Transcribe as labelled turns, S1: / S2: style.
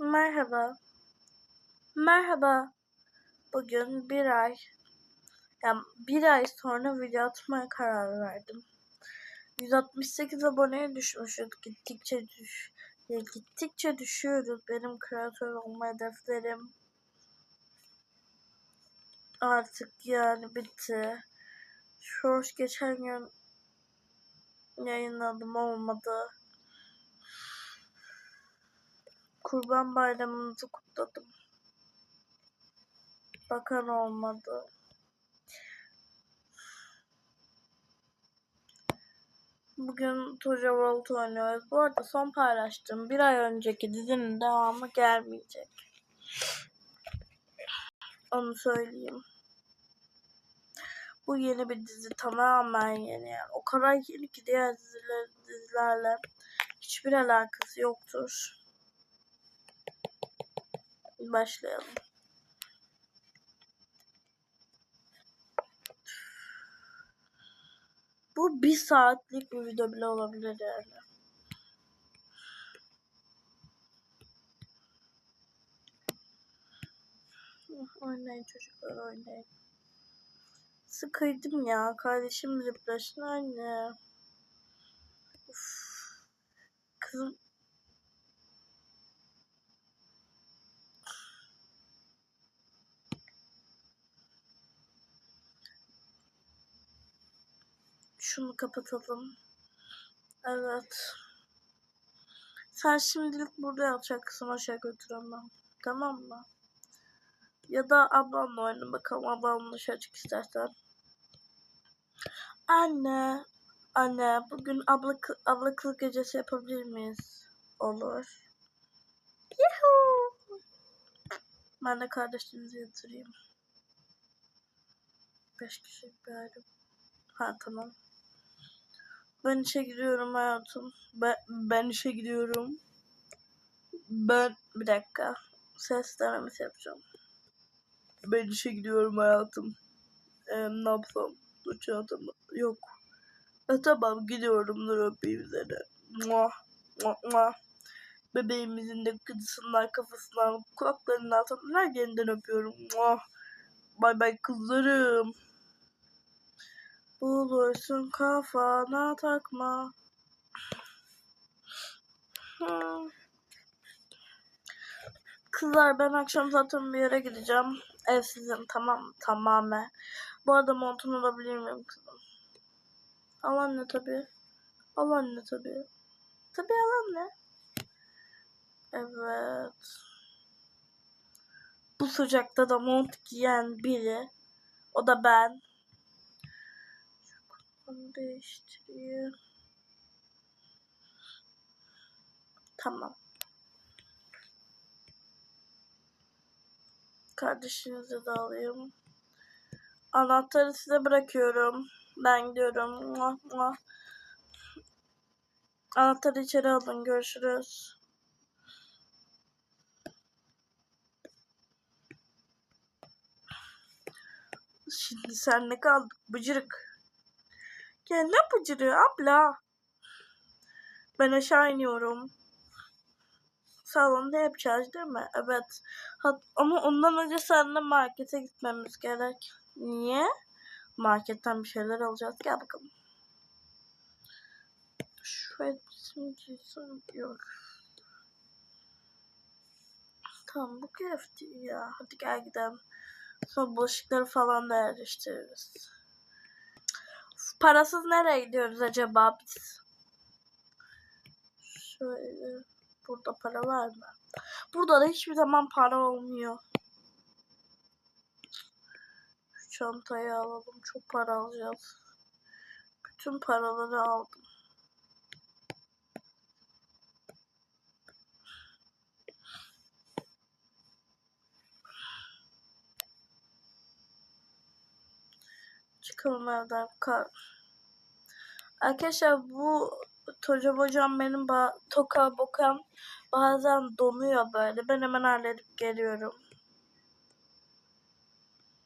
S1: Merhaba. Merhaba. Bugün bir ay, yani bir ay sonra video atmaya karar verdim. 168 aboneye düşmüşüz. Gittikçe düş, gittikçe düşüyoruz. Benim kreatör olma hedeflerim artık yani bitti. Shorts geçen gün yayınladım olmadı. Kurban bayramınızı kutladım. Bakan olmadı. Bugün Toja World oynuyoruz. Bu arada son paylaştığım bir ay önceki dizinin devamı gelmeyecek. Onu söyleyeyim. Bu yeni bir dizi tamamen yeni yani. O kadar yeni ki diğer diziler, dizilerle hiçbir alakası yoktur. Başlayalım. Bu bir saatlik bir video bile olabilir yani. Oynayın çocuklar oynayın. Sıkıydım ya. Kardeşim zıplasın anne. Uf. Kızım Şunu kapatalım. Evet. Sen şimdilik burada yatacaksın aşağı götüremem. Tamam mı? Ya da ablanla oyna bakalım. Ablanla dışarı istersen. Anne. Anne bugün abla, abla kız gecesi yapabilir miyiz? Olur. Yuhuu. Ben de kardeşlerinizi yatırayım. Beş kişilik bir ayrım. Ha tamam. Ben işe gidiyorum hayatım. Ben, ben işe gidiyorum. Ben bir dakika. Ses denemesi yapacağım. Ben işe gidiyorum hayatım. Ee, ne yapsam? Dur çantamı. Yok. E, tamam gidiyorum. Dur öpeyim seni. Muah. Muah, muah. Bebeğimizin de kızısından, kafasından, kulaklarından, her yerinden öpüyorum. Muah. Bay bay kızlarım. Bulursun kafana takma. Kızlar ben akşam zaten bir yere gideceğim. Ev sizin tamam tamamen. Bu arada montunu alabilir miyim kızım? Al anne tabi. Al anne tabi. Tabi al anne. Evet. Bu sıcakta da mont giyen biri. O da ben. Onu değiştireyim. Tamam. Kardeşinizi de alayım. Anahtarı size bırakıyorum. Ben gidiyorum. Muah, muah. Anahtarı içeri alın. Görüşürüz. Şimdi sen ne kaldık bıcırık. Ya ne bıcırığı abla? Ben aşağı iniyorum. Salonda yapacağız değil mi? Evet. Hat ama ondan önce seninle markete gitmemiz gerek. Niye? Marketten bir şeyler alacağız. Gel bakalım. Şu elbisemi giysem yok. Tamam bu kıyafet ya. Hadi gel gidelim. Sonra bulaşıkları falan da yerleştiririz. Parasız nereye gidiyoruz acaba biz? Şöyle. Burada para var mı? Burada da hiçbir zaman para olmuyor. Şu çantayı alalım. Çok para alacağız. Bütün paraları aldım. Evden. Kar. Arkadaşlar bu Toca hocam benim ba toka bokam bazen donuyor böyle. Ben hemen halledip geliyorum.